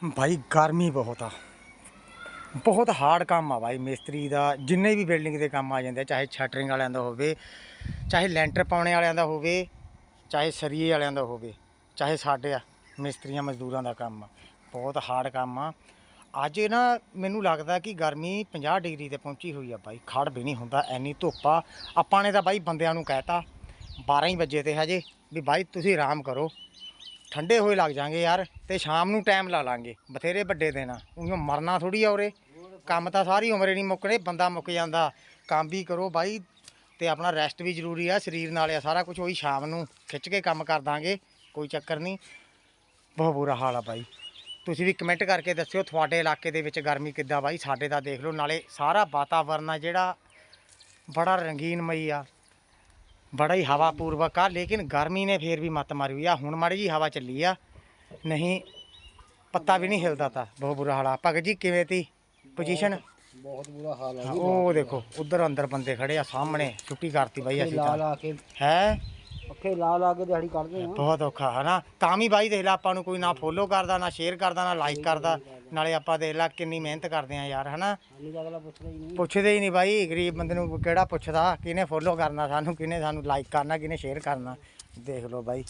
ਭਾਈ ਗਰਮੀ ਬਹੁਤ ਆ। ਬਹੁਤ ਹਾਰਡ ਕੰਮ ਆ ਭਾਈ ਮਿਸਤਰੀ ਦਾ, ਜਿੰਨੇ ਵੀ ਬਿਲਡਿੰਗ ਦੇ ਕੰਮ ਆ ਜਾਂਦੇ ਚਾਹੇ ਸ਼ਟਰਿੰਗ ਵਾਲਿਆਂ ਦਾ ਹੋਵੇ, ਚਾਹੇ ਲੈਂਟਰ ਪਾਉਣੇ ਵਾਲਿਆਂ ਦਾ ਹੋਵੇ, ਚਾਹੇ ਸਰੀਏ ਵਾਲਿਆਂ ਦਾ ਹੋਵੇ, ਚਾਹੇ ਸਾਡੇ ਆ, ਮਿਸਤਰੀਆਂ ਮਜ਼ਦੂਰਾਂ ਦਾ ਕੰਮ ਆ। ਬਹੁਤ ਹਾਰਡ ਕੰਮ ਆ। ਅੱਜ ਨਾ ਮੈਨੂੰ ਲੱਗਦਾ ਕਿ ਗਰਮੀ 50 ਡਿਗਰੀ ਤੇ ਪਹੁੰਚੀ ਹੋਈ ਆ ਬਾਈ ਖੜ ਵੀ ਨਹੀਂ ਹੁੰਦਾ, ਐਨੀ ਧੁੱਪ ਆ। ਆਪਾਂ ਨੇ ਤਾਂ ਬਾਈ ਬੰਦਿਆਂ ਨੂੰ ਕਹਿਤਾ 12 ਹੀ ਵਜੇ ਤੇ ਹਜੇ, ਵੀ ਬਾਈ ਤੁਸੀਂ ਆਰਾਮ ਕਰੋ। ਠੰਡੇ ਹੋਏ ਲੱਗ ਜਾਾਂਗੇ ਯਾਰ, ਤੇ ਸ਼ਾਮ ਨੂੰ ਟਾਈਮ ਲਾ ਲਾਂਗੇ, ਬਥੇਰੇ ਵੱਡੇ ਦਿਨ ਆ। ਉਹਨੂੰ ਮਰਨਾ ਥੋੜੀ ਆ ਉਰੇ। ਕੰਮ ਤਾਂ ਸਾਰੀ ਉਮਰੇ ਨਹੀਂ ਮੁੱਕਣੇ, ਬੰਦਾ ਮੁੱਕ ਜਾਂਦਾ। ਕੰਮ ਵੀ ਕਰੋ ਬਾਈ, ਤੇ ਆਪਣਾ ਰੈਸਟ ਵੀ ਜ਼ਰੂਰੀ ਆ, ਸਰੀਰ ਨਾਲ ਆ, ਸਾਰਾ ਕੁਝ ਉਹੀ ਸ਼ਾਮ ਨੂੰ ਖਿੱਚ ਕੇ ਕੰਮ ਕਰ ਦਾਂਗੇ, ਕੋਈ ਚੱਕਰ ਨਹੀਂ। ਬਹੁਤ ਬੁਰਾ ਹਾਲ ਆ ਬਾਈ। ਤੁਸੀਂ ਵੀ ਕਮੈਂਟ ਕਰਕੇ ਦੱਸਿਓ ਤੁਹਾਡੇ ਇਲਾਕੇ ਦੇ ਵਿੱਚ ਗਰਮੀ ਕਿੱਦਾਂ ਬਾਈ, ਸਾਡੇ ਦਾ ਦੇਖ ਲਓ, ਨਾਲੇ ਸਾਰਾ ਵਾਤਾਵਰਨ ਆ ਜਿਹੜਾ, ਬੜਾ ਰੰਗੀਨਮਈ ਆ। ਬੜਾ ਹੀ ਹਵਾ ਪੂਰਵਕ ਆ ਲੇਕਿਨ ਗਰਮੀ ਨੇ ਫੇਰ ਵੀ ਮੱਤ ਮਾਰੀ ਹੋਈ ਆ। ਹੁਣ ਮਾੜੀ ਜੀ ਹਵਾ ਚੱਲੀ ਆ। ਨਹੀਂ ਪੱਤਾ ਵੀ ਨਹੀਂ ਹਿਲਦਾ ਤਾ। ਬਹੁਤ ਬੁਰਾ ਹਾਲ ਆ। ਭਗਤ ਜੀ ਕਿਵੇਂ ਤੀ? ਪੋਜੀਸ਼ਨ ਬਹੁਤ ਬੁਰਾ ਹਾਲ ਹੈ ਉਹ ਦੇਖੋ ਉਧਰ ਅੰਦਰ ਬੰਦੇ ਖੜੇ ਆ ਸਾਹਮਣੇ। ਛੁੱਟੀ ਕਰਤੀ ਬਾਈ ਅਸੀਂ ਲਾ ਤਾਂ। ਲਾ ਕੇ। ਹੈ? ਅੱਖੇ ਲਾ ਲਾ ਕੇ ਦਿਹਾੜੀ ਕੱਢਦੇ ਆ ਬਹੁਤ ਔਖਾ ਹਨਾ? ਤਾਂ ਵੀ ਬਾਈ ਦੇਖ ਲੈ ਆਪਾਂ ਨੂੰ ਕੋਈ ਨਾ ਫੋਲੋ ਕਰਦਾ ਨਾ ਸ਼ੇਅਰ ਕਰਦਾ ਨਾ ਲਾਈਕ ਕਰਦਾ। ਨਾਲੇ ਆਪਾਂ ਦੇਖ ਲੈ ਕਿੰਨੀ ਮਿਹਨਤ ਕਰਦੇ ਆ ਯਾਰ ਹਨਾ? ਸਾਨੂੰ ਤਾਂ ਅਗਲਾ ਪੁੱਛਦਾ ਹੀ ਨਹੀਂ। ਪੁੱਛਦੇ ਹੀ ਨਹੀਂ ਬਾਈ ਗਰੀਬ ਬੰਦੇ ਨੂੰ ਕਿਹੜਾ ਪੁੱਛਦਾ ਕਿਹਨੇ ਫੋਲੋ ਕਰਨਾ ਸਾਨੂੰ ਕਿਹਨੇ ਸਾਨੂੰ ਲਾਈਕ ਕਰਨਾ ਕਿਹਨੇ ਸ਼ੇਅਰ ਕਰਨਾ। ਦੇਖ ਲਓ ਬਾਈ।